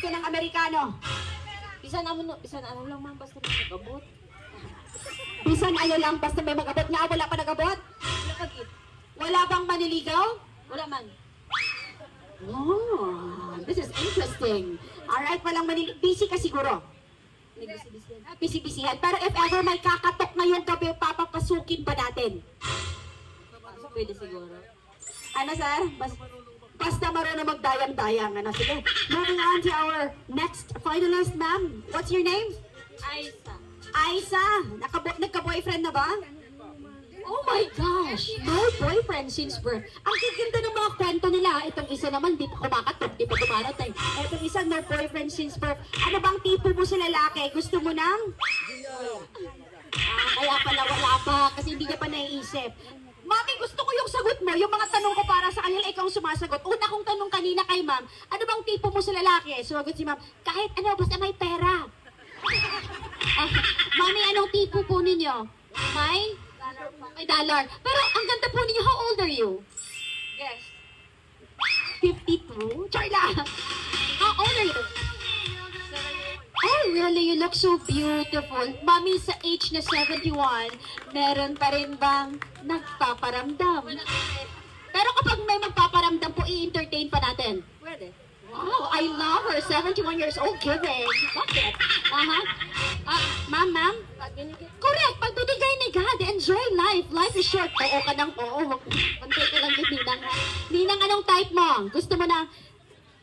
gusto ng Amerikano? Bisan ano, no- bisan ano lang man, basta may nagabot. Bisan ano lang, basta may mag-abot nga, wala pa nag-abot? Wala pagkit. Wala bang maniligaw? Wala man. Oh, this is interesting. Alright, walang manili... Busy ka siguro. Nagbisi-bisihan. Ah. Pero if ever may kakatok ngayong gabi, papapasukin pa natin. Pwede siguro. Ano, sir? Bas basta marunong magdayang-dayang. Ano, sige. Moving on to our next finalist, ma'am. What's your name? Aisa. Aisa. Nakabo nagka-boyfriend na ba? Oh my gosh! No boyfriend since birth. Ang gaganda ng mga kwento nila. Itong isa naman, di pa kumakatok, di pa dumarating. Itong isa, no boyfriend since birth. Ano bang tipo mo sa lalaki? Gusto mo nang? Ah, kaya pala wala pa, kasi hindi niya pa naiisip. Mami, gusto ko yung sagot mo, yung mga tanong ko para sa kanila, ikaw ang sumasagot. Una kong tanong kanina kay ma'am, ano bang tipo mo sa lalaki? Sumagot si ma'am, kahit ano, basta may pera. Ah, mami, anong tipo po ninyo? May? May dollar. Pero ang ganda po ninyo, how old are you? Yes. 52? Char lang. How old are you? Oh, really? You look so beautiful. Mami, sa age na 71, meron pa rin bang nagpaparamdam? Pero kapag may magpaparamdam po, i-entertain pa natin. Pwede. Wow, I love her. 71 years old, giving. Love it. Uh-huh. Ah, ma'am, ma'am? Correct. Pag binigay ni God, enjoy life. Life is short. Oo ka ng oo. Pantay ka lang din, Ninang. Ninang, anong type mo? Gusto mo ng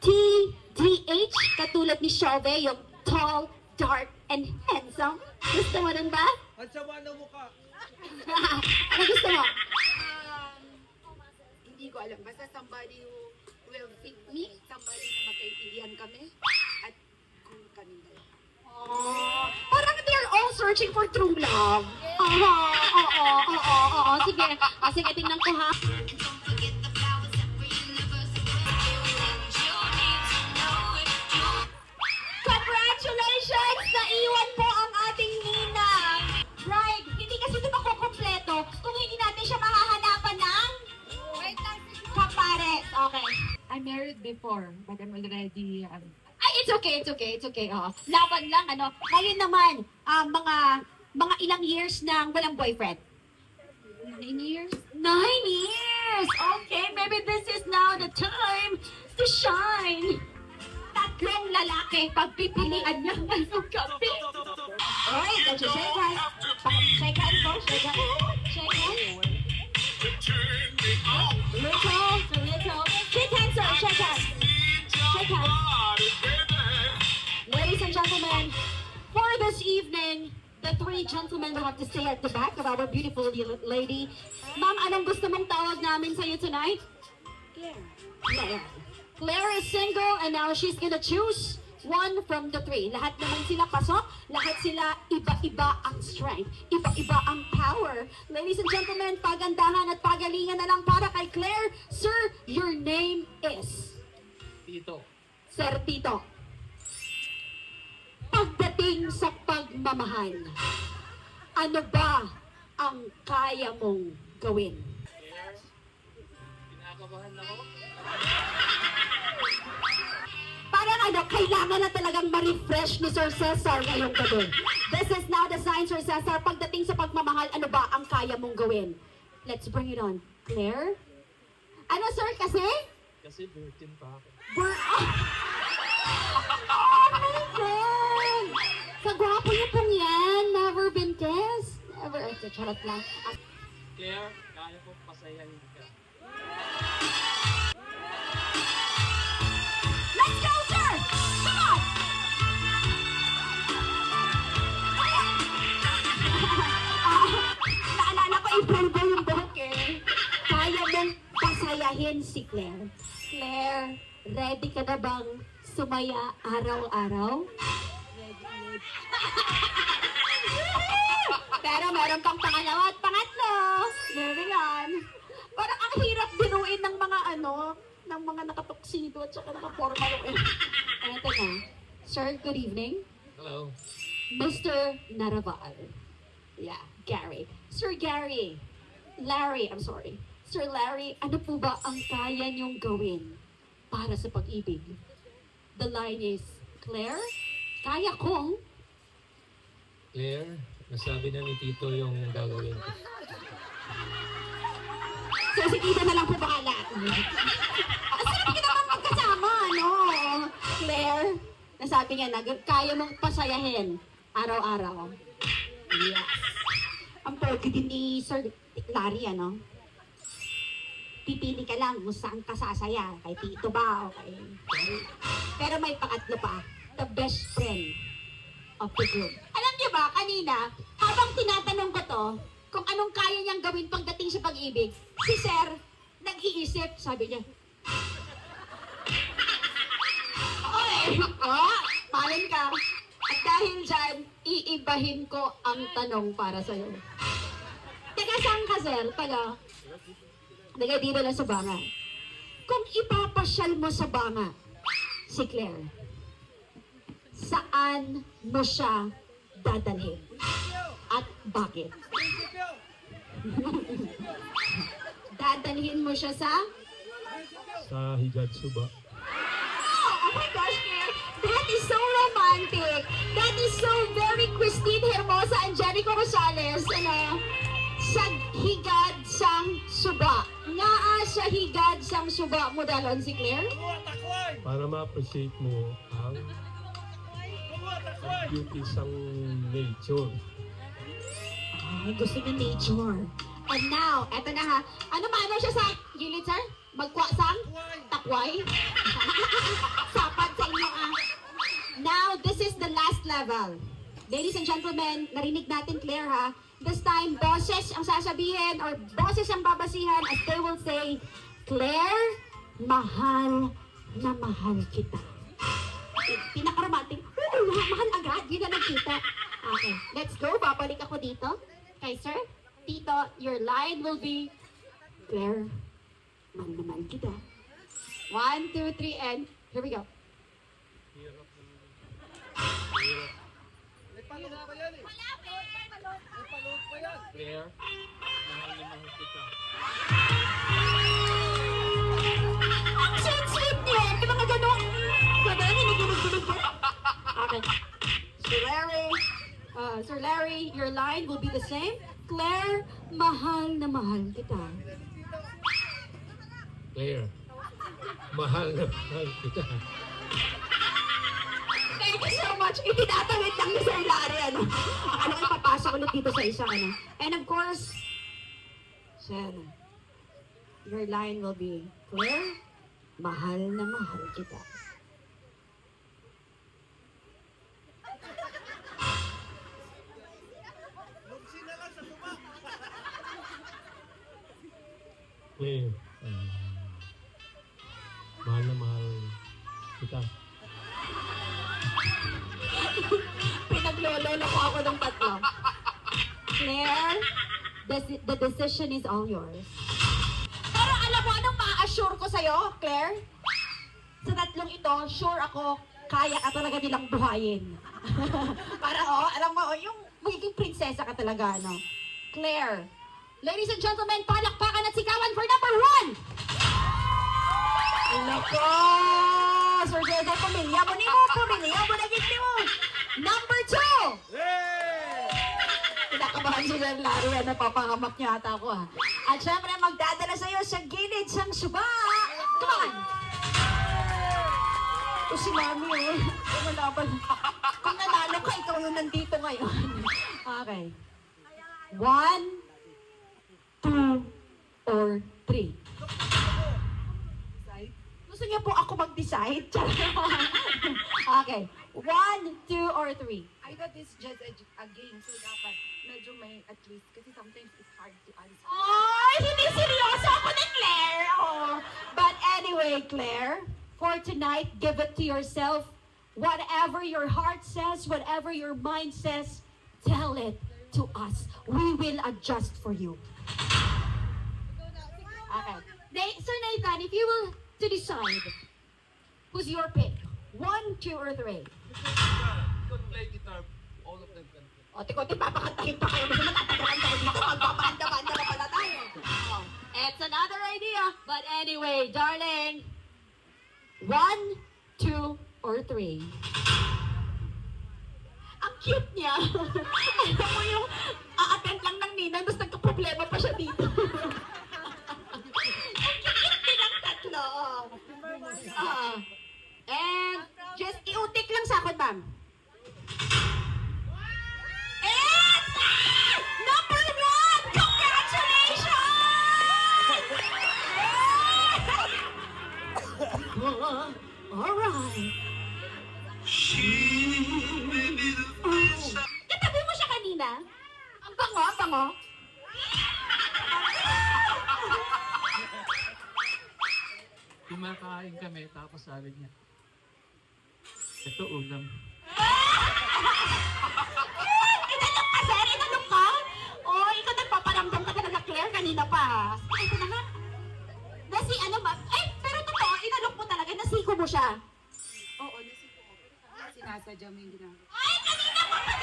TDH? Katulad ni Chauve, yung tall, dark, and handsome. Gusto mo nun ba? Ang sama ng mukha. ano gusto mo? Um, hindi ko alam. Basta somebody who will fit me, somebody na magkaintindihan kami, at kung kami dalawa. Oh, parang they're all searching for true love. Oo, oo, oo, oo, oo. Sige, ah, sige, tingnan ko ha. Married before, but I'm already um, Ay, it's okay, it's okay, it's okay. Oh. Laban lang, ano. Ngayon naman, ah, mga mga ilang years nang walang boyfriend? nine years. Nine years! Okay, maybe this is now the time to shine. Tatlong lalaki, pagpipilian niya ngayong gabi. Oy, don't you shake hands. Shake hands po, shake hands. Shake hands. Little. The three gentlemen will have to stay at the back of our beautiful lady. Ma'am, anong gusto mong tawag namin sa'yo tonight? Claire. Claire. Claire is single and now she's gonna choose one from the three. Lahat naman sila pasok, lahat sila iba-iba ang strength, iba-iba ang power. Ladies and gentlemen, pagandahan at pagalingan na lang para kay Claire. Sir, your name is? Tito. Sir Tito. Pagdating sa pagmamahal, ano ba ang kaya mong gawin? Kinakabahan ako. Parang ano, kailangan na talagang ma-refresh ni Sir Cesar ngayong gabi. This is now the sign, Sir Cesar. Pagdating sa pagmamahal, ano ba ang kaya mong gawin? Let's bring it on. Claire? Ano, sir, kasi? Kasi virgin pa ako. We're... Oh! Sa gwapo niyo pong yan. Never been kissed. Never. Ito, charot lang. Claire, kaya ko pasayahin ka. Let's go, sir! Come on! Ah, naalala ko, i-purple yung buhok eh. Kaya mong pasayahin si Claire. Claire, ready ka na bang sumaya araw-araw? Pero meron pang pangalawa at pangatlo. Moving on. Parang ang hirap binuin ng mga ano, ng mga nakatoksido at saka nakapormal. Eto na. Sir, good evening. Hello. Mr. Naraval. Yeah, Gary. Sir Gary. Larry, I'm sorry. Sir Larry, ano po ba ang kaya niyong gawin para sa pag-ibig? The line is, Claire, kaya kong... Claire, nasabi na ni Tito yung gagawin ko. So, si Tita na lang po bahala. Ang sarap ka naman magkasama, no? Claire, nasabi niya na, kaya mong pasayahin araw-araw. Yes. Ang pogi din ni Sir Larry, ano? Pipili ka lang kung saan ka sasaya. Kay Tito ba o kay... Pero may pangatlo pa. The best friend of the group. Alam niyo ba, kanina, habang tinatanong ko to, kung anong kaya niyang gawin pagdating sa pag-ibig, si Sir, nag-iisip, sabi niya, Oy! Oh, palin ka. At dahil dyan, iibahin ko ang tanong para sa'yo. Taga saan ka, Sir? Taga? Taga dito lang sa banga. Kung ipapasyal mo sa banga, si Claire, saan mo siya dadalhin? At bakit? dadalhin mo siya sa? Sa Higatsuba. Oh, oh my gosh, Claire. That is so romantic. That is so very Christine Hermosa Angelico Rosales. Ano? Sa higad sang suba. Nga ah, sa higad sang suba mo dalon si Claire? Para ma-appreciate mo ang ang beauty sang nature. Ay, gusto niya nature. And now, eto na ha. Ano maano siya sa gilid, sir? Magkwa sang? Takway? Sapat sa inyo ah. Now, this is the last level. Ladies and gentlemen, narinig natin Claire ha. This time, boses ang sasabihin or boses ang babasihan as they will say, Claire, mahal na mahal kita. Pinaka-romantic. Mahal agad. Yun na nagkita. Okay, let's go. Babalik ako dito. Okay, sir. Tito, your line will be, Claire, mahal na mahal kita. One, two, three, and here we go. Claire, mahal na mahal kita. Okay. Sir Larry, uh, Sir Larry, your line will be the same. Claire, mahal na mahal kita. Claire, mahal na mahal kita. Thank you so much. Itinatawid lang ni Sir Larry, ano? Ano kayo papasok ulit dito sa isa, ano? And of course, Sir, your line will be, Claire, mahal na mahal kita. Claire, ah, mahal na mahal kita. Pinaglololo ko ako ng tatlo. Claire, the, the decision is all yours. Pero alam mo, anong ma-assure ko sa'yo, Claire? Sa tatlong ito, sure ako, kaya ka talaga nilang buhayin. Para, oh, alam mo, oh, yung magiging prinsesa ka talaga, no? Claire, ladies and gentlemen, palakpakan at sikawan for number one! Nako! Sir Diego, pamilya mo ni mo, pamilya mo na gindi mo! Number two! Kinakabahan si Sir Larry, ano, papangamak niya ata ako ha. At syempre, magdadala sa'yo sa gilid sang suba! Come on! Ito si Mami, oh. Kumalaban. Kung nanalo ka, ikaw yung nandito ngayon. okay. One, two, or three. Gusto niyo po ako mag-decide? okay. One, two, or three. I thought it's just a, a game, so dapat medyo may at least, kasi sometimes it's hard to answer. Ay, hindi seryoso ako ni Claire. Oh. But anyway, Claire, for tonight, give it to yourself. Whatever your heart says, whatever your mind says, tell it to us. We will adjust for you. Okay. Na- Sir Nathan, if you will to decide, who's your pick? One, two, or three? could play guitar, all of them can play. O, tiko, papakantahin pa kayo. Gusto mo tatagalan dito. Magpapahanda-handa na pala tayo. Oh, It's another idea. But anyway, darling. One, two, or tray? Ang cute niya. Alam mo yung a-attend lang Katabi mo siya kanina? Ang bango, ang bango. Kumakain kami, tapos sabi niya, ito ulam. Inalok ka, sir? Inalok ka? O, ikaw nagpaparamdam ka talaga, Claire, kanina pa. Ay, ito na nga. Nasi, ano ba? Ay, pero totoo, inalok mo talaga, nasiko mo siya. Sinasadya mo yung ginagawa. Ay, kanina pa pala!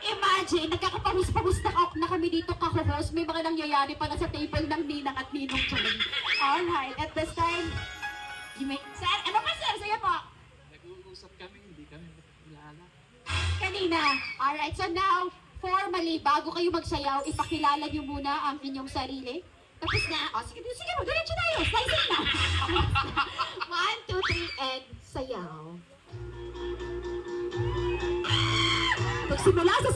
Imagine, nagkakapawis-pawis na, ka- na kami dito kakuhos. May mga nangyayari pala sa table ng ninang at ninong dyan. Alright, at this time, you may... Sir, ano pa sir? Sige po. Nag-uusap kami, hindi kami magkakilala. Kanina. Alright, so now, formally, bago kayo magsayaw, ipakilala niyo muna ang inyong sarili. Tapos na, o sige, sige mo, diretso tayo, slicing na. One, two, three, and sayaw. Magsimula sa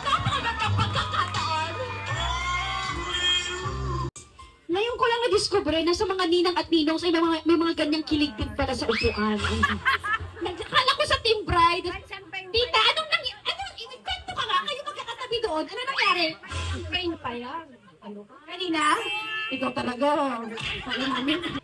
napakagandang pagkakataon. Ngayon ko lang na-discover na sa mga ninang at ninongs ay may mga, may ganyang kilig din pala sa upuan. Nagkakala ko sa team bride. Tita, anong nang... Anong... Kwento ka nga, kayo magkakatabi doon. Ano nangyari? Pain pa yan. Ano ka? Kanina? Ikaw talaga. Sabi namin.